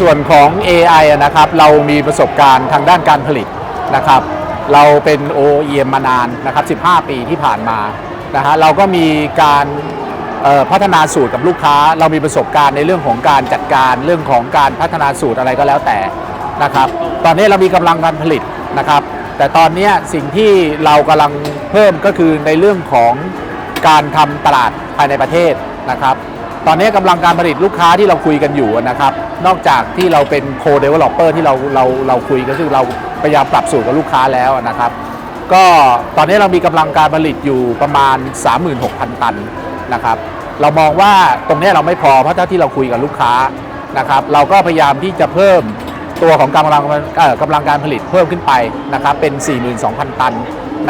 ส่วนของ AI นะครับเรามีประสบการณ์ทางด้านการผลิตนะครับ เราเป็น OEM มานานนะครับ 15 ปีที่ผ่านมานะฮะเราก็มีการพัฒนาสูตรกับลูกค้า เรามีประสบการณ์ในเรื่องของการจัดการเรื่องของการพัฒนาสูตรอะไรก็แล้วแต่นะครับ ตอนนี้เรามีกำลังการผลิตนะครับ แต่ตอนนี้สิ่งที่เรากำลังเพิ่มก็คือในเรื่องของการทำตลาดภายในประเทศนะครับ ตอนนี้กำลังการผลิตลูกค้าที่เราคุยกันอยู่นะครับ นอกจากที่เราเป็นโคเดเวลลอปเปอร์ที่เราเราเราคุยก็คือเราพยายามปรับสูตรกับลูกค้าแล้วนะครับ ก็ตอนนี้เรามีกำลังการผลิตอยู่ประมาณ 36,000 ตันนะครับ เรามองว่าตรงนี้เราไม่พอเพราะถ้าที่เราคุยกับลูกค้านะครับ เราก็พยายามที่จะเพิ่มตัวของกำลังกำลังการผลิตเพิ่มขึ้นไปนะครับเป็น 42,000 ตัน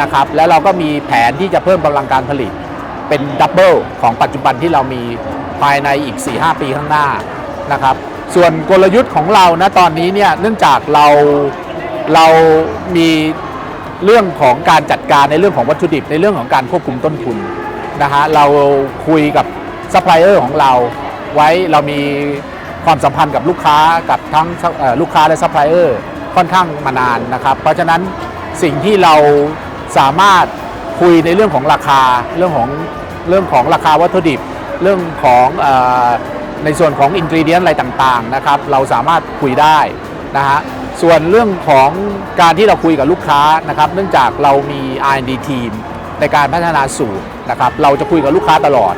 นะครับ แล้วเราก็มีแผนที่จะเพิ่มกำลังการผลิตเป็นดับเบิลของปัจจุบันที่เรามี ภายในอีก 4-5 ปีข้างหน้านะครับ ส่วนกลยุทธ์ของเรานะตอนนี้เนี่ยเนื่องจากเราเรามีเรื่องของการจัดการในเรื่องของวัตถุดิบในเรื่องของการควบคุมต้นทุนนะฮะเราคุยกับซัพพลายเออร์ของเราไว้เรามีความสัมพันธ์กับลูกค้ากับทั้งลูกค้าและซัพพลายเออร์ค่อนข้างมานานนะครับ เพราะฉะนั้นสิ่งที่เราสามารถคุยในเรื่องของราคาเรื่องของเรื่องของราคาวัตถุดิบ เรื่องของอในส่วนของอินกรีเดียนอะไรต่างๆนะครับเราสามารถคุยได้นะฮะส่วนเรื่องของการที่เราคุยกับลูกค้านะครับเนื่องจากเรามี R&D ทีมในการพัฒนาสูตรนะครับเราจะคุยกับลูกค้าตลอด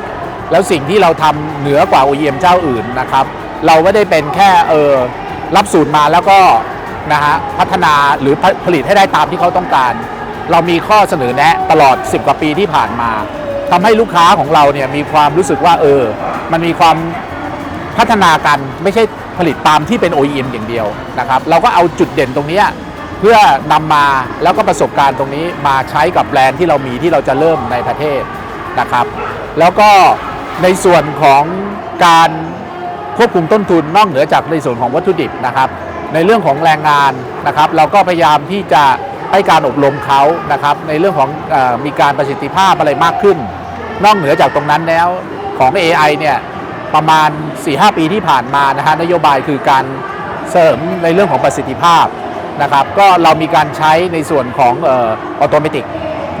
แล้วสิ่งที่เราทำเหนือกว่า OEM เจ้าอื่นนะครับเราไม่ได้เป็นแค่เออรับสูตรมาแล้วก็นะฮะพัฒนาหรือผผลิตให้ได้ตามที่เขาต้องการ เรามีข้อเสนอแนะตลอด 10 กว่าปีที่ผ่านมา ทำให้ลูกค้าของเราเนี่ยมีความรู้สึกว่าเออ มันมีความพัฒนากันไม่ใช่ผลิตตามที่เป็น OEM อย่างเดียวนะครับ เราก็เอาจุดเด่นตรงนี้เพื่อนำมาแล้วก็ประสบการณ์ตรงนี้มาใช้กับแบรนด์ที่เรามีที่เราจะเริ่มในประเทศนะครับ แล้วก็ในส่วนของการควบคุมต้นทุนนอกเหนือจากในส่วนของวัตถุดิบนะครับ ในเรื่องของแรงงานนะครับ เราก็พยายามที่จะให้การอบรมเขานะครับ ในเรื่องของอมีการประสิทธิภาพอะไรมากขึ้น นอกเหนือจากตรงนั้นแล้วของ AI เนี่ยประมาณ 4-5 ปีที่ผ่านมานะฮะนโยบายคือการเสริมในเรื่องของประสิทธิภาพนะครับก็เรามีการใช้ในส่วนของออโตเมติก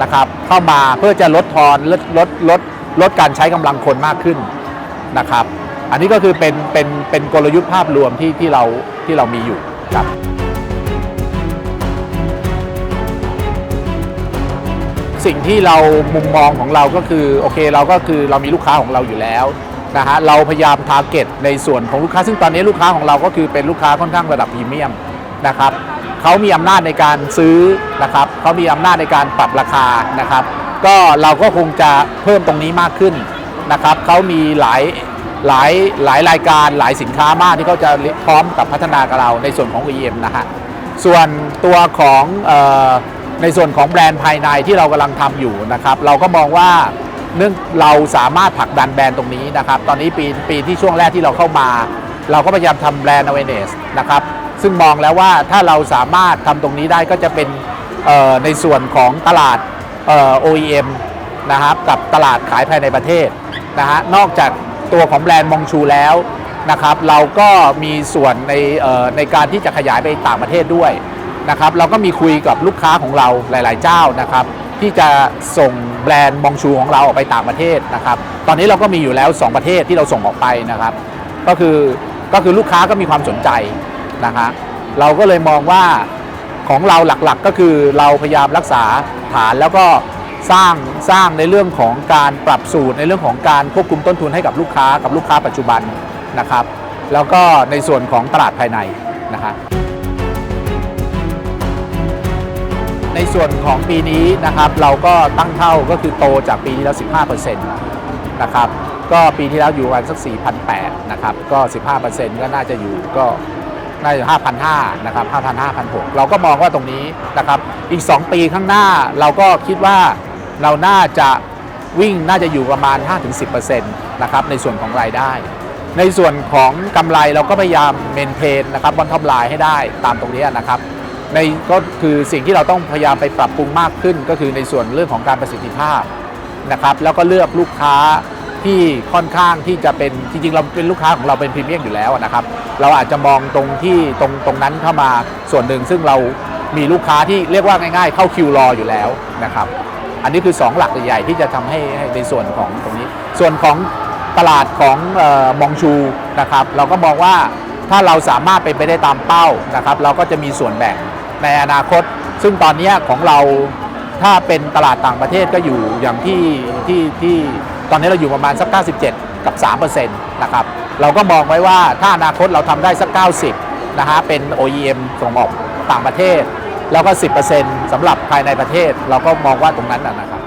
นะครับเข้ามาเพื่อจะลดทอนลดลดลดลดการใช้กำลังคนมากขึ้นนะครับ อันนี้ก็คือเป็นเป็นเป็นกลยุทธ์ภาพรวมที่ที่เราที่เรามีอยู่ครับ สิ่งที่เรามุมมองของเราก็คือโอเคเราก็คือเรามีลูกค้าของเราอยู่แล้วนะฮะเราพยายามทาร์เก็ตในส่วนของลูกค้า ซึ่งตอนนี้ลูกค้าของเราก็คือเป็นลูกค้าค่อนข้างระดับพรีเมียมนะครับเขามีอำนาจในการซื้อนะครับเขามีอำนาจในการปรับราคานะครับ ก็เราก็คงจะเพิ่มตรงนี้มากขึ้นนะครับเขามีหลายหลายหลายรายการหลายสินค้ามากที่เขาจะพร้อมกับพัฒนากับเราในส่วนของ EM นะฮะส่วนตัวของ ในส่วนของแบรนด์ภายในที่เรากำลังทำอยู่นะครับ เราก็มองว่าเนื่องเราสามารถผลักดันแบรนด์ตรงนี้นะครับ ตอนนี้ปีปีที่ช่วงแรกที่เราเข้ามา เราก็พยายามทำแบรนด์ awareness นะครับ ซึ่งมองแล้วว่าถ้าเราสามารถทำตรงนี้ได้ก็จะเป็นในส่วนของตลาด OEM นะครับกับตลาดขายภายในประเทศนะฮะนอกจากตัวของแบรนด์มองชูแล้วนะครับ เราก็มีส่วนในในการที่จะขยายไปต่างประเทศด้วย นะครับ เราก็มีคุยกับลูกค้าของเราหลาย ๆ เจ้านะครับ ที่จะส่งแบรนด์มองชูของเราออกไปต่างประเทศนะครับ ตอนนี้เราก็มีอยู่แล้ว 2 ประเทศที่เราส่งออกไปนะครับ ก็คือก็คือลูกค้าก็มีความสนใจนะฮะเราก็เลยมองว่าของเราหลักๆก็คือเราพยายามรักษาฐานแล้วก็สร้างสร้างในเรื่องของการปรับสูตรในเรื่องของการควบคุมต้นทุนให้กับลูกค้ากับลูกค้าปัจจุบันนะครับ แล้วก็ในส่วนของตลาดภายในนะฮะ ในส่วนของปีนี้นะครับเราก็ตั้งเท่าก็คือโตจากปีที่แล้ว 15%นะครับก็ปีที่แล้วอยู่ประมาณสัก 4,800นะครับก็ 15%ก็น่าจะอยู่ก็น่าจะ5,500นะครับ5,500 5,600 เราก็มองว่าตรงนี้นะครับอีก 2 ปีข้างหน้าเราก็คิดว่าเราน่าจะวิ่งน่าจะอยู่ประมาณ 5-10%นะครับในส่วนของรายได้ ในส่วนของกำไรเราก็พยายามเมนเทนนะครับบนท็อปไลน์ให้ได้ตามตรงนี้นะครับ ในก็คือสิ่งที่เราต้องพยายามไปปรับปรุงมากขึ้น ก็คือในส่วนเรื่องของการประสิทธิภาพนะครับ แล้วก็เลือกลูกค้าที่ค่อนข้างที่จะเป็นจริงๆเราเป็นลูกค้าของเราเป็นพรีเมียมอยู่แล้วนะครับ เราอาจจะมองตรงที่ตรงตรงนั้นเข้ามาส่วนหนึ่ง ซึ่งเรามีลูกค้าที่เรียกว่าง่าย ๆ เข้าคิวรออยู่แล้วนะครับ อันนี้คือ 2 หลักใหญ่ที่จะทำให้ให้ในส่วนของตรงนี้ ส่วนของตลาดของออมองชูนะครับ เราก็มองว่าถ้าเราสามารถเป็นไปได้ตามเป้านะครับ เราก็จะมีส่วนแบ่ง ในอนาคต ซึ่งตอนนี้ของเราถ้าเป็นตลาดต่างประเทศก็อยู่อย่างที่ที่ที่ตอนนี้เราอยู่ประมาณสัก 97 กับ 3%นะครับเราก็มองไว้ว่าถ้าอนาคตเราทำได้สัก 90 นะฮะเป็น OEM ส่งออกต่างประเทศ แล้วก็ 10%สำหรับภายในประเทศ เราก็มองว่าตรงนั้นนะครับ